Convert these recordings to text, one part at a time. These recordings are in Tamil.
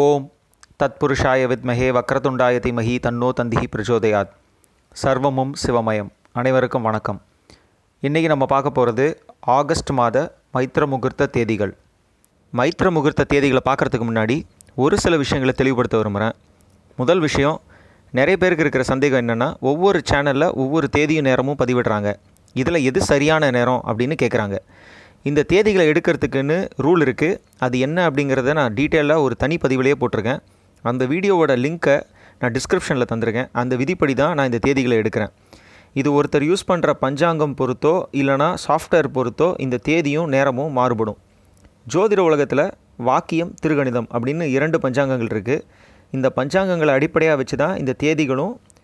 ஓம் தத்புருஷாய வித்மகே வக்ரதுண்டாய திமஹி தன்னோ தந்திகி பிரச்சோதயாத். சர்வமும் சிவமயம். அனைவருக்கும் வணக்கம். இன்றைக்கி நம்ம பார்க்க போகிறது ஆகஸ்ட் மாத மைத்திர முகூர்த்த தேதிகள். மைத்திர முகூர்த்த தேதிகளை பார்க்குறதுக்கு முன்னாடி ஒரு சில விஷயங்களை தெளிவுபடுத்த விரும்புகிறேன் முதல் விஷயம் நிறைய பேருக்கு இருக்கிற சந்தேகம் என்னென்னா ஒவ்வொரு சேனலில் ஒவ்வொரு தேதியும் நேரமும் பதிவிடுறாங்க. இதில் எது சரியான நேரம் அப்படின்னு கேட்குறாங்க இந்த தேதிகளை எடுக்கிறதுக்குன்னு ரூல் இருக்குது அது என்ன அப்படிங்கிறத நான் டீட்டெயிலாக ஒரு தனி பதிவிலேயே போட்டிருக்கேன். அந்த வீடியோவோட லிங்க்கை நான் டிஸ்கிரிப்ஷனில் தந்திருக்கேன். அந்த விதிப்படி தான் நான் இந்த தேதிகளை எடுக்கிறேன். இது ஒருத்தர் யூஸ் பண்ணுற பஞ்சாங்கம் பொறுத்தோ இல்லைனா சாஃப்ட்வேர் பொறுத்தோ இந்த தேதியும் நேரமும் மாறுபடும். ஜோதிட உலகத்தில் வாக்கியம் திருகணிதம் அப்படின்னு இரண்டு பஞ்சாங்கங்கள் இருக்குது இந்த பஞ்சாங்கங்களை அடிப்படையாக வச்சு தான் இந்த தேதிகளும்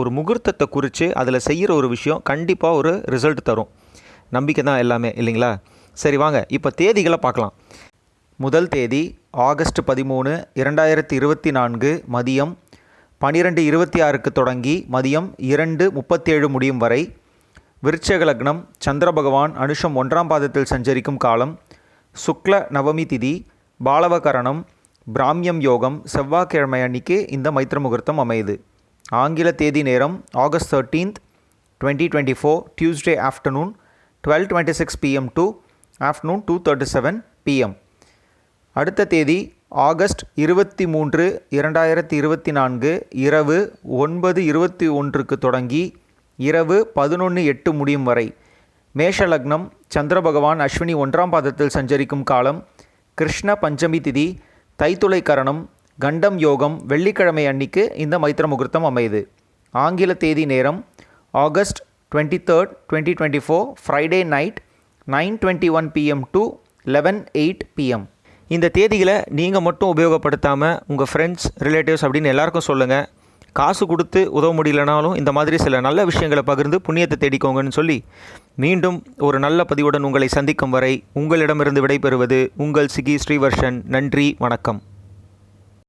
ஒரு முகூர்த்தத்தை குறித்து அதில் செய்கிற ஒரு விஷயம் கண்டிப்பாக ஒரு ரிசல்ட் தரும். நம்பிக்கை தான் எல்லாமே இல்லைங்களா? சரி வாங்க. இப்போ தேதிகளை பார்க்கலாம். முதல் தேதி ஆகஸ்ட் பதிமூணு இரண்டாயிரத்தி இருபத்தி நான்கு மதியம் பன்னிரெண்டு இருபத்தி ஆறுக்கு தொடங்கி மதியம் இரண்டு முப்பத்தேழு முடியும் வரை விருட்சக லக்னம் சந்திர பகவான் அனுஷம் ஒன்றாம் பாதத்தில் சஞ்சரிக்கும் காலம் சுக்ல நவமி திதி பாலவகரணம் பிராமியம் யோகம் செவ்வாய்க்கிழமை அன்னைக்கு இந்த மைத்திர முகூர்த்தம் அமையுது. ஆங்கில தேதி நேரம் August thirteenth twenty twenty four Tuesday afternoon twelve twenty six PM to afternoon two thirty seven PM அடுத்த தேதி ஆகஸ்ட் இருபத்தி மூன்று இரண்டாயிரத்தி இருபத்தி நான்கு இரவு ஒன்பது இருபத்தி ஒன்றுக்கு தொடங்கி இரவு பதினொன்று எட்டு முடியும் வரை மேஷ லக்னம் சந்திர பகவான் அஸ்வினி ஒன்றாம் பாதத்தில் சஞ்சரிக்கும் காலம் கிருஷ்ண பஞ்சமி திதி தைத்துளை கரணம் கண்டம் யோகம் வெள்ளிக்கிழமை அன்னைக்கு இந்த மைத்திர முகூர்த்தம் அமையுது. ஆங்கில தேதி நேரம் August twenty third twenty twenty four Friday night nine twenty one PM to eleven eight PM இந்த தேதிகளை நீங்கள் மட்டும் உபயோகப்படுத்தாமல் உங்கள் ஃப்ரெண்ட்ஸ் ரிலேட்டிவ்ஸ் அப்படின்னு எல்லாருக்கும் சொல்லுங்கள் காசு கொடுத்து உதவ முடியலனாலும் இந்த மாதிரி சில நல்ல விஷயங்களை பகிர்ந்து புண்ணியத்தை தேடிக்கோங்கன்னு சொல்லி மீண்டும் ஒரு நல்ல பதிவுடன் உங்களை சந்திக்கும் வரை உங்களிடமிருந்து விடைபெறுவது உங்கள் சிகி ஸ்ரீவர்ஷன். நன்றி வணக்கம்.